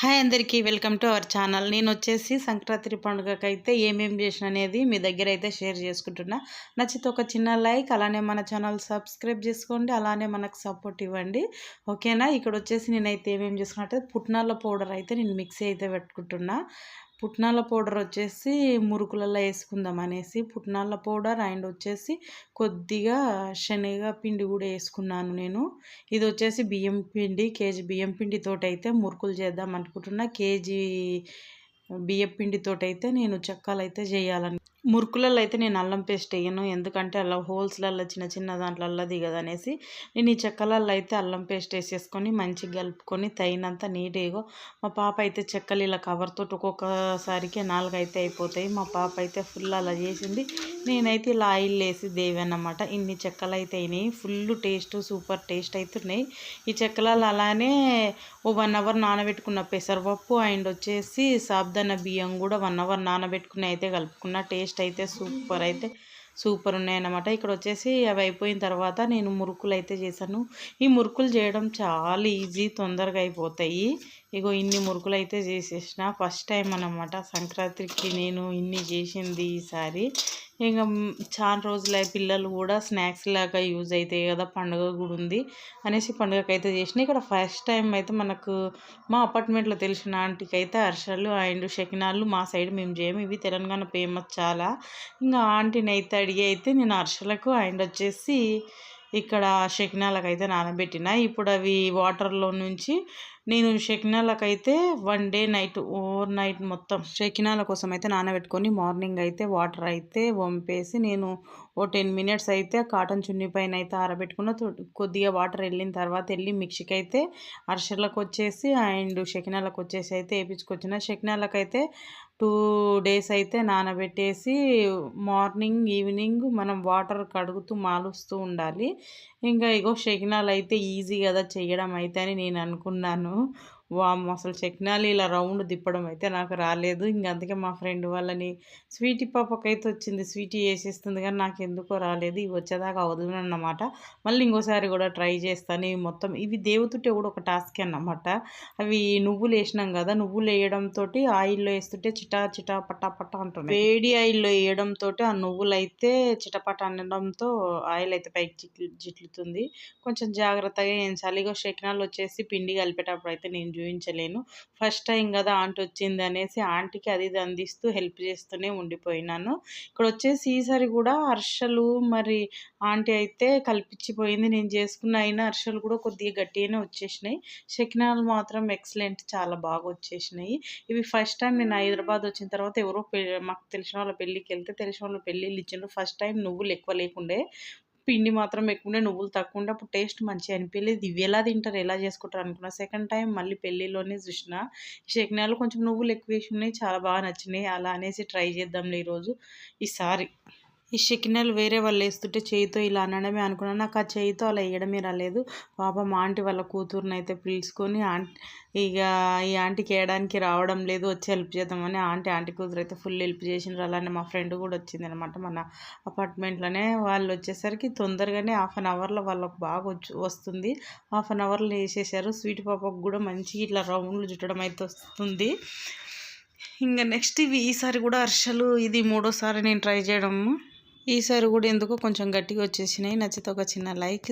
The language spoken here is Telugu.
హాయ్ అందరికీ వెల్కమ్ టు అవర్ ఛానల్. నేను వచ్చేసి సంక్రాంతి పండుగకి అయితే ఏమేమి చేసిన అనేది మీ దగ్గర అయితే షేర్ చేసుకుంటున్నా. నచ్చితే ఒక చిన్న లైక్ అలానే మన ఛానల్ సబ్స్క్రైబ్ చేసుకోండి అలానే మనకు సపోర్ట్ ఇవ్వండి. ఓకేనా? ఇక్కడ వచ్చేసి నేనైతే ఏమేమి చేసుకున్నట్టు పుట్నాల పౌడర్ అయితే నేను మిక్సీ అయితే పెట్టుకుంటున్నా. పుట్నాల పౌడర్ వచ్చేసి మురుకులలో వేసుకుందాం అనేసి పుట్నాల పౌడర్ అండ్ వచ్చేసి కొద్దిగా శనగ పిండి కూడా వేసుకున్నాను నేను. ఇది వచ్చేసి బియ్యం పిండి కేజీ బియ్యం పిండితోటి అయితే మురుకులు చేద్దాం అనుకుంటున్నా. కేజీ బియ్యం పిండితోటి అయితే నేను చెక్కాలైతే అయితే చేయాలని మురుకులలో అయితే నేను అల్లం పేస్ట్ వేయను. ఎందుకంటే అలా హోల్స్లలో చిన్న చిన్న దాంట్లో దిగదు అనేసి నేను ఈ చెక్కలలో అయితే అల్లం పేస్ట్ వేసేసుకొని మంచిగా కలుపుకొని తగినంత నీట్గా మా పాప అయితే చెక్కలు ఇలా కవర్తో ఒక్కొక్కసారికి నాలుగు అయితే అయిపోతాయి. మా పాప అయితే ఫుల్ అలా చేసింది. నేనైతే ఇలా ఆయిల్ వేసి దేవన్నమాట. ఇన్ని చెక్కలు అయితే అయినాయి. ఫుల్ టేస్ట్ సూపర్ టేస్ట్ అవుతున్నాయి ఈ చెక్కలలో అలానే ఓ వన్ అవర్ నానబెట్టుకున్న పెసరపప్పు అండ్ వచ్చేసి సాబ్దాన బియ్యం కూడా వన్ అవర్ నానబెట్టుకుని అయితే కలుపుకున్న టేస్ట్ టేస్ట్ అయితే సూపర్ అయితే సూపర్ ఉన్నాయన్నమాట. ఇక్కడ వచ్చేసి అవి అయిపోయిన తర్వాత నేను మురుకులు అయితే చేశాను. ఈ మురుకులు చేయడం చాలా ఈజీ తొందరగా అయిపోతాయి. ఇగో ఇన్ని మురుకులు అయితే చేసేసిన ఫస్ట్ టైం అనమాట సంక్రాంతికి నేను ఇన్ని చేసింది ఈసారి. ఇంకా చాలా రోజులు పిల్లలు కూడా స్నాక్స్ లాగా యూజ్ అవుతాయి కదా పండుగ కూడా ఉంది అనేసి పండుగకి అయితే చేసిన. ఇక్కడ ఫస్ట్ టైం అయితే మనకు మా అపార్ట్మెంట్లో తెలిసిన ఆంటీకి అయితే అరిసెలు అండ్ షకినాలు మా సైడ్ మేము చేయము ఇవి తెలంగాణ ఫేమస్ చాలా. ఇంకా ఆంటీని అయితే అడిగి అయితే నేను అరిసెలకు అండ్ వచ్చేసి ఇక్కడ షకినాలకు అయితే నానబెట్టిన. ఇప్పుడు అవి వాటర్లో నుంచి నేను షకినాలకు అయితే one day night overnight మొత్తం షకినాల కోసం అయితే నానబెట్టుకొని మార్నింగ్ అయితే వాటర్ అయితే వంపేసి నేను ఓ టెన్ మినిట్స్ అయితే కాటన్ చున్నీ పైన అయితే ఆరబెట్టుకున్న కొద్దిగా వాటర్ వెళ్ళిన తర్వాత వెళ్ళి మిక్సీకి అయితే అరిసెలకు వచ్చేసి అండ్ షకినాలకు వచ్చేసి అయితే వేయించుకొచ్చిన షకినాలకు అయితే టూ డేస్ అయితే నానబెట్టేసి మార్నింగ్ ఈవినింగ్ మనం వాటర్ కడుగుతూ మాలుస్తూ ఉండాలి. ఇంకా ఇగో షకినాలు అయితే ఈజీ కదా చేయడం అయితే అని నేను అనుకున్నాను. అసలు చక్నాలు ఇలా రౌండ్ తిప్పడం అయితే నాకు రాలేదు. ఇంక అందుకే మా ఫ్రెండ్ వాళ్ళని స్వీటీ పాపకైతే వచ్చింది స్వీటీ వేసేస్తుంది కానీ నాకు ఎందుకో రాలేదు ఇవి వచ్చేదాకా వదలనమాట మళ్ళీ ఇంకోసారి కూడా ట్రై చేస్తాను. ఇవి మొత్తం ఇవి దేవుతుంటే కూడా ఒక టాస్క్ అన్నమాట. అవి నువ్వులు వేసినాం కదా నువ్వులు వేయడంతో ఆయిల్లో వేస్తుంటే చిటా చిటా పట్టా పట్టా అంటున్నాయి. వేడి ఆయిల్లో వేయడంతో ఆ నువ్వులు అయితే చిటపట అనడంతో ఆయిల్ అయితే పైకి జిట్లు జిట్లుతుంది కొంచెం జాగ్రత్తగా ఏం చలిగా శకినాలు వచ్చేసి పిండి కలిపేటప్పుడు అయితే నేను చూపించలేను ఫస్ట్ టైం కదా ఆంటీ వచ్చింది అనేసి ఆంటీకి అది ఇది అందిస్తూ హెల్ప్ చేస్తూనే ఉండిపోయినాను. ఇక్కడ వచ్చేసి ఈసారి కూడా అర్షలు మరి ఆంటీ అయితే కల్పించిపోయింది. నేను చేసుకున్న అయినా అర్షలు కూడా కొద్దిగా గట్టిగానే వచ్చేసినాయి. శకినాలు మాత్రం ఎక్సలెంట్ చాలా బాగా వచ్చేసినాయి. ఇవి ఫస్ట్ టైం నేను హైదరాబాద్ వచ్చిన తర్వాత ఎవరో మాకు తెలిసిన వాళ్ళ పెళ్ళికి వెళ్తే తెలిసిన వాళ్ళ పెళ్ళిళ్ళు ఇచ్చిండ్రు ఫస్ట్ టైం నువ్వులు ఎక్కువ లేకుండే. పిండి మాత్రం ఎక్కువ నువ్వులు తక్కువ ఉండే అప్పుడు టేస్ట్ మంచిగా అనిపించలేదు ఇవి ఎలా తింటారు ఎలా చేసుకుంటారు అనుకున్నా. సెకండ్ టైం మళ్ళీ పెళ్ళిలోనే చూసిన శకినాలు కొంచెం నువ్వులు ఎక్కువ వేసి ఉన్నాయి చాలా బాగా నచ్చినాయి అలా అనేసి ట్రై చేద్దాంలే ఈరోజు. ఈసారి. ఈ షకినల్ వేరే వాళ్ళు వేస్తుంటే చేయితో ఇలా అనడమే అనుకున్నాను. నాకు ఆ చేయితో అలా వేయడమే రాలేదు. పాపం మా ఆంటీ వాళ్ళ కూతురుని అయితే పిలుచుకొని ఆంటీ ఇక ఈ ఆంటీకి వేయడానికి రావడం లేదు వచ్చి హెల్ప్ చేద్దామని ఆంటీ ఆంటీ కూతురు అయితే ఫుల్ హెల్ప్ చేసినారు అలానే మా ఫ్రెండ్ కూడా వచ్చింది అనమాట మన అపార్ట్మెంట్లోనే. వాళ్ళు వచ్చేసరికి తొందరగానే హాఫ్ అన్ అవర్లో వాళ్ళకు బాగా వచ్చి వస్తుంది. హాఫ్ అన్ అవర్లో వేసేసారు స్వీట్ పాపకు కూడా మంచి ఇట్లా రౌండ్లు చుట్టడం అయితే వస్తుంది. ఇంకా నెక్స్ట్ ఇవి ఈసారి కూడా అర్షలు ఇది మూడోసారి నేను ట్రై చేయడము. ఈసారి కూడా ఎందుకో కొంచెం గట్టిగా వచ్చేసినాయి. నచ్చితే ఒక చిన్న లైక్